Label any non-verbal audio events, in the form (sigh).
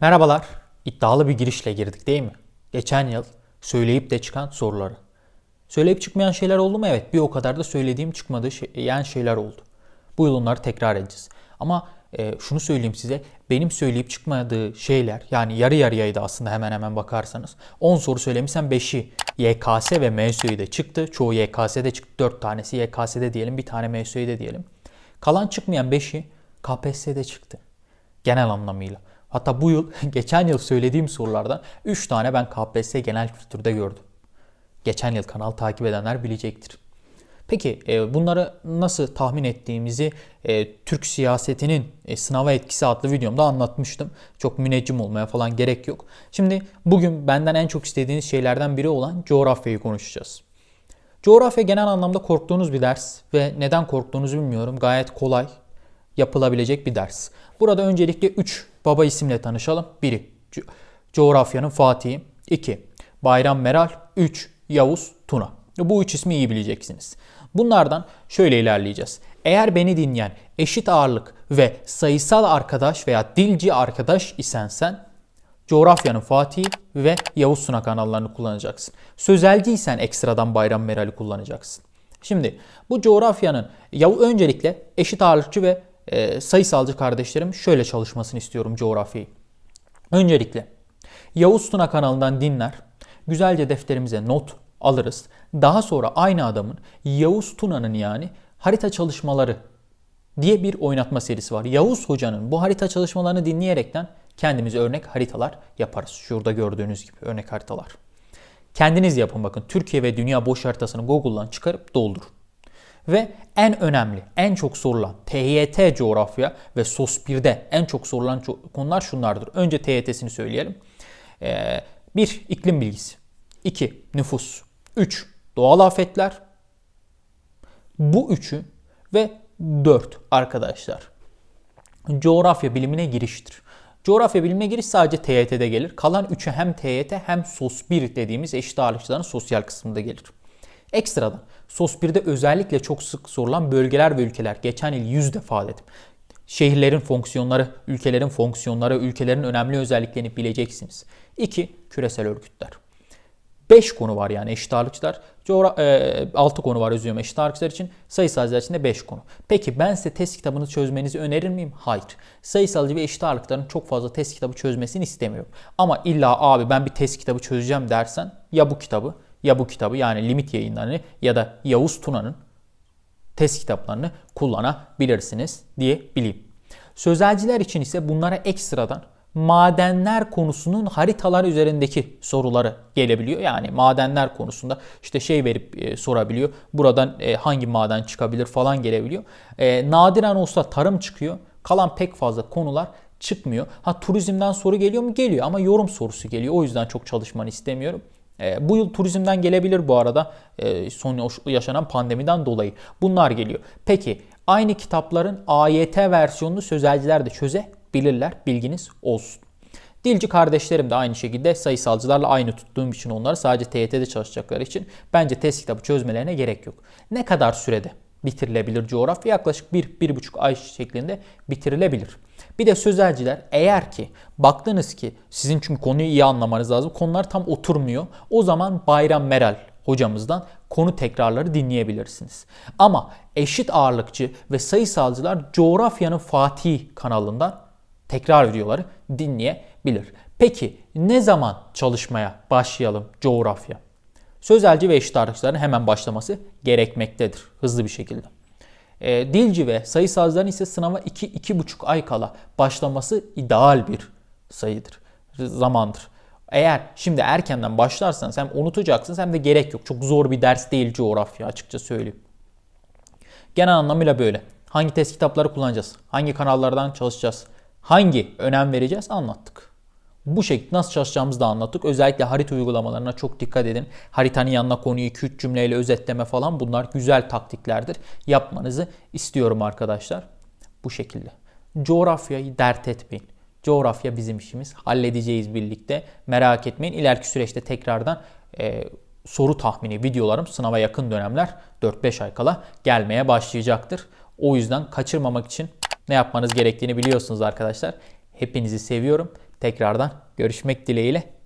Merhabalar. İddialı bir girişle girdik değil mi? Geçen yıl söyleyip de çıkan soruları. Söyleyip çıkmayan şeyler oldu mu? Evet. Bir o kadar da söylediğim çıkmadığı şey, şeyler oldu. Bu yıl onları tekrar edeceğiz. Ama e, şunu söyleyeyim size. Benim söyleyip çıkmadığı şeyler yani yarı yarıyaydı aslında hemen hemen bakarsanız. 10 soru söylemişsem 5'i YKS ve MSÜ'de çıktı. Çoğu YKS'de çıktı. 4 tanesi YKS'de diyelim. Bir tane MSÜ'de diyelim. Kalan çıkmayan 5'i KPSS'de çıktı. Genel anlamıyla. Hatta bu yıl, (laughs) geçen yıl söylediğim sorulardan 3 tane ben KPSS genel kültürde gördüm. Geçen yıl kanal takip edenler bilecektir. Peki e, bunları nasıl tahmin ettiğimizi e, Türk siyasetinin e, sınava etkisi adlı videomda anlatmıştım. Çok müneccim olmaya falan gerek yok. Şimdi bugün benden en çok istediğiniz şeylerden biri olan coğrafyayı konuşacağız. Coğrafya genel anlamda korktuğunuz bir ders ve neden korktuğunuzu bilmiyorum. Gayet kolay yapılabilecek bir ders. Burada öncelikle 3 baba isimle tanışalım. Biri co- coğrafyanın Fatih'i. 2 Bayram Meral. 3 Yavuz Tuna. Bu üç ismi iyi bileceksiniz. Bunlardan şöyle ilerleyeceğiz. Eğer beni dinleyen eşit ağırlık ve sayısal arkadaş veya dilci arkadaş isen sen coğrafyanın Fatih ve Yavuz Tuna kanallarını kullanacaksın. Sözelciysen ekstradan Bayram Meral'i kullanacaksın. Şimdi bu coğrafyanın ya öncelikle eşit ağırlıkçı ve e, sayısalcı kardeşlerim şöyle çalışmasını istiyorum coğrafyayı. Öncelikle Yavuz Tuna kanalından dinler, güzelce defterimize not alırız. Daha sonra aynı adamın Yavuz Tuna'nın yani harita çalışmaları diye bir oynatma serisi var. Yavuz Hoca'nın bu harita çalışmalarını dinleyerekten kendimize örnek haritalar yaparız. Şurada gördüğünüz gibi örnek haritalar. Kendiniz yapın bakın. Türkiye ve dünya boş haritasını Google'dan çıkarıp doldurun. Ve en önemli, en çok sorulan TYT coğrafya ve SOS 1'de en çok sorulan konular şunlardır. Önce TYT'sini söyleyelim. 1. iklim bilgisi. 2. Nüfus. 3. Doğal afetler. Bu üçü ve 4 arkadaşlar. Coğrafya bilimine giriştir. Coğrafya bilimine giriş sadece TYT'de gelir. Kalan üçü hem TYT hem SOS 1 dediğimiz eşit ağırlıkçıların sosyal kısmında gelir. Ekstradan SOS 1'de özellikle çok sık sorulan bölgeler ve ülkeler. Geçen yıl 100 defa dedim. Şehirlerin fonksiyonları, ülkelerin fonksiyonları, ülkelerin önemli özelliklerini bileceksiniz. 2. Küresel örgütler. 5 konu var yani eşit ağırlıkçılar. Coğra- e, 6 konu var özlüyorum eşit ağırlıkçılar için. Sayısalcılar için de 5 konu. Peki ben size test kitabını çözmenizi önerir miyim? Hayır. Sayısalcı ve eşit ağırlıkların çok fazla test kitabı çözmesini istemiyorum. Ama illa abi ben bir test kitabı çözeceğim dersen ya bu kitabı ya bu kitabı yani limit yayınlarını ya da Yavuz Tuna'nın test kitaplarını kullanabilirsiniz diye bileyim. Sözelciler için ise bunlara ekstradan madenler konusunun haritalar üzerindeki soruları gelebiliyor. Yani madenler konusunda işte şey verip e, sorabiliyor. Buradan e, hangi maden çıkabilir falan gelebiliyor. E, nadiren olsa tarım çıkıyor. Kalan pek fazla konular çıkmıyor. Ha turizmden soru geliyor mu? Geliyor ama yorum sorusu geliyor. O yüzden çok çalışmanı istemiyorum. E, bu yıl turizmden gelebilir bu arada e, son yaşanan pandemiden dolayı. Bunlar geliyor. Peki aynı kitapların AYT versiyonunu sözelciler de çözebilirler. Bilginiz olsun. Dilci kardeşlerim de aynı şekilde sayısalcılarla aynı tuttuğum için onları sadece TYT'de çalışacakları için bence test kitabı çözmelerine gerek yok. Ne kadar sürede bitirilebilir coğrafya? Yaklaşık 1-1,5 ay şeklinde bitirilebilir. Bir de sözelciler eğer ki baktınız ki sizin çünkü konuyu iyi anlamanız lazım. Konular tam oturmuyor. O zaman Bayram Meral hocamızdan konu tekrarları dinleyebilirsiniz. Ama eşit ağırlıkçı ve sayısalcılar coğrafyanın Fatih kanalından tekrar videoları dinleyebilir. Peki ne zaman çalışmaya başlayalım coğrafya? Sözelci ve eşit ağırlıkçıların hemen başlaması gerekmektedir hızlı bir şekilde. E, dilci ve sayısalcıların ise sınava 2-2,5 ay kala başlaması ideal bir sayıdır, zamandır. Eğer şimdi erkenden başlarsanız hem unutacaksınız hem de gerek yok. Çok zor bir ders değil coğrafya açıkça söyleyeyim. Genel anlamıyla böyle. Hangi test kitapları kullanacağız? Hangi kanallardan çalışacağız? Hangi önem vereceğiz? Anlattık. Bu şekilde nasıl çalışacağımızı da anlattık. Özellikle harita uygulamalarına çok dikkat edin. Haritanın yanına konuyu 2-3 cümleyle özetleme falan bunlar güzel taktiklerdir. Yapmanızı istiyorum arkadaşlar. Bu şekilde. Coğrafyayı dert etmeyin. Coğrafya bizim işimiz. Halledeceğiz birlikte. Merak etmeyin. İleriki süreçte tekrardan e, soru tahmini videolarım sınava yakın dönemler 4-5 ay kala gelmeye başlayacaktır. O yüzden kaçırmamak için ne yapmanız gerektiğini biliyorsunuz arkadaşlar. Hepinizi seviyorum. Tekrardan görüşmek dileğiyle.